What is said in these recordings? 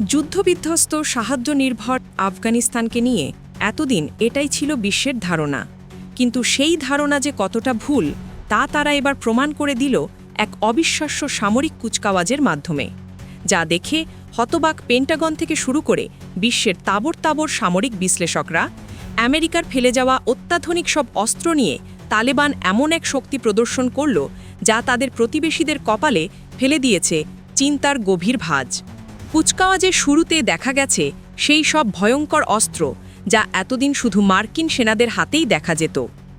যুদ্ধবিধ্বস্ত সাহায্য নির্ভর আফগানিস্তানকে নিয়ে এতদিন এটাই ছিল বিশ্বের ধারণা। কিন্তু সেই ধারণা যে কতটা ভুল, তা তারা এবার প্রমাণ করে দিল এক অবিশ্বাস্য সামরিক কুচকাওয়াজের মাধ্যমে, যা দেখে হতবাক পেন্টাগন থেকে শুরু করে বিশ্বের তাবর তাবর সামরিক বিশ্লেষকরা, আমেরিকার ফেলে যাওয়া অত্যাধুনিক সব অস্ত্র নিয়ে তালেবান এমন এক শক্তি প্রদর্শন করল যা তাদের প্রতিবেশীদের কপালে ফেলে দিয়েছে চিন্তার গভীর ভাঁজ। কুচকাওয়াজের শুরুতে দেখা গেছে সেই সব ভয়ঙ্কর অস্ত্র যা এতদিন শুধু মার্কিন সেনাদের হাতেই দেখা যেত।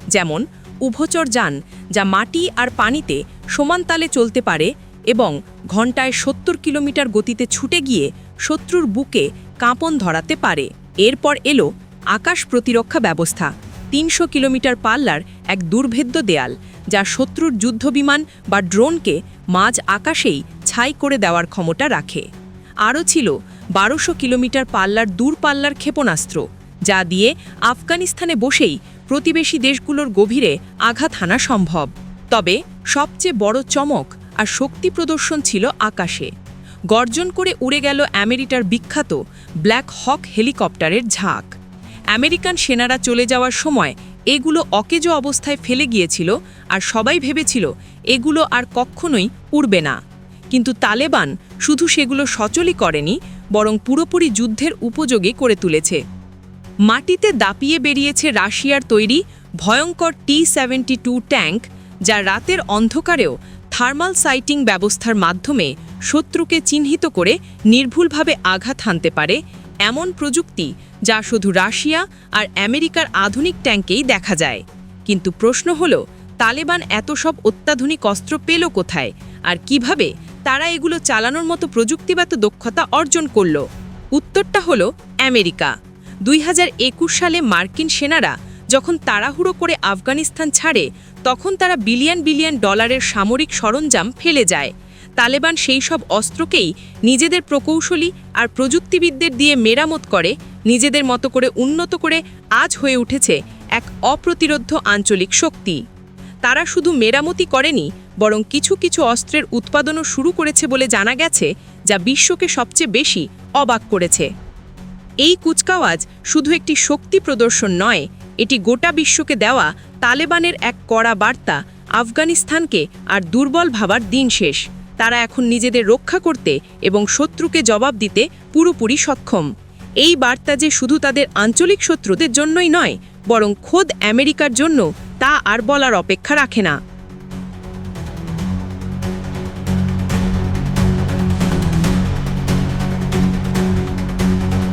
যেমন উভচর যান যা মাটি আর পানিতে সমান তালে চলতে পারে এবং ঘন্টায় সত্তর কিলোমিটার গতিতে ছুটে গিয়ে শত্রুর বুকে কাঁপন ধরাতে পারে। এরপর এলো আকাশ প্রতিরক্ষা ব্যবস্থা। তিনশো কিলোমিটার পাল্লার এক দুর্ভেদ্য দেয়াল যা শত্রুর যুদ্ধবিমান বা ড্রোনকে মাঝ আকাশেই ছাই করে দেওয়ার ক্ষমতা রাখে। আরও ছিল বারোশো কিলোমিটার পাল্লার দূরপাল্লার ক্ষেপণাস্ত্র, যা দিয়ে আফগানিস্তানে বসেই প্রতিবেশী দেশগুলোর গভীরে আঘাত হানা সম্ভব। তবে সবচেয়ে বড় চমক আর শক্তি প্রদর্শন ছিল আকাশে। গর্জন করে উড়ে গেল আমেরিকার বিখ্যাত ব্ল্যাক হক হেলিকপ্টারের ঝাঁক। আমেরিকান সেনারা চলে যাওয়ার সময় এগুলো অকেজো অবস্থায় ফেলে গিয়েছিল আর সবাই ভেবেছিল এগুলো আর কখনোই উড়বে না। কিন্তু তালেবান শুধু সেগুলো সচলই করেনি, বরং পুরোপুরি যুদ্ধের উপযোগী করে তুলেছে। মাটিতে দাপিয়ে বেরিয়েছে রাশিয়ার তৈরি ভয়ঙ্কর টি সেভেন্টি টু ট্যাঙ্ক, যা রাতের অন্ধকারেও থার্মাল সাইটিং ব্যবস্থার মাধ্যমে শত্রুকে চিহ্নিত করে নির্ভুলভাবে আঘাত হানতে পারে, এমন প্রযুক্তি যা শুধু রাশিয়া আর আমেরিকার আধুনিক ট্যাঙ্কেই দেখা যায়। কিন্তু প্রশ্ন হল, তালেবান এত সব অত্যাধুনিক অস্ত্র পেল কোথায়? আর কীভাবে তারা এগুলো চালানোর মতো প্রযুক্তিগত দক্ষতা অর্জন করল। উত্তরটা হলো আমেরিকা। দুই হাজার একুশ সালে মার্কিন সেনারা যখন তাড়াহুড়ো করে আফগানিস্তান ছাড়ে, তখন তারা বিলিয়ন বিলিয়ন ডলারের সামরিক সরঞ্জাম ফেলে যায়। তালেবান সেই সব অস্ত্রকেই নিজেদের প্রকৌশলী আর প্রযুক্তিবিদদের দিয়ে মেরামত করে, নিজেদের মতো করে উন্নত করে আজ হয়ে উঠেছে এক অপ্রতিরোধ্য আঞ্চলিক শক্তি। তারা শুধু মেরামতি করেনি বরং কিছু কিছু অস্ত্রের উৎপাদনও শুরু করেছে বলে জানা গেছে, যা বিশ্বকে সবচেয়ে বেশি অবাক করেছে। এই কুচকাওয়াজ শুধু একটি শক্তি প্রদর্শন নয়, এটি গোটা বিশ্বকে দেওয়া তালেবানের এক কড়া বার্তা আফগানিস্তানকে আর দুর্বল ভাবার দিন শেষ। তারা এখন নিজেদের রক্ষা করতে এবং শত্রুকে জবাব দিতে পুরোপুরি সক্ষম। এই বার্তা যে শুধু তাদের আঞ্চলিক শত্রুদের জন্যই নয়, বরং খোদ আমেরিকার জন্য তা আর বলার অপেক্ষা রাখে না।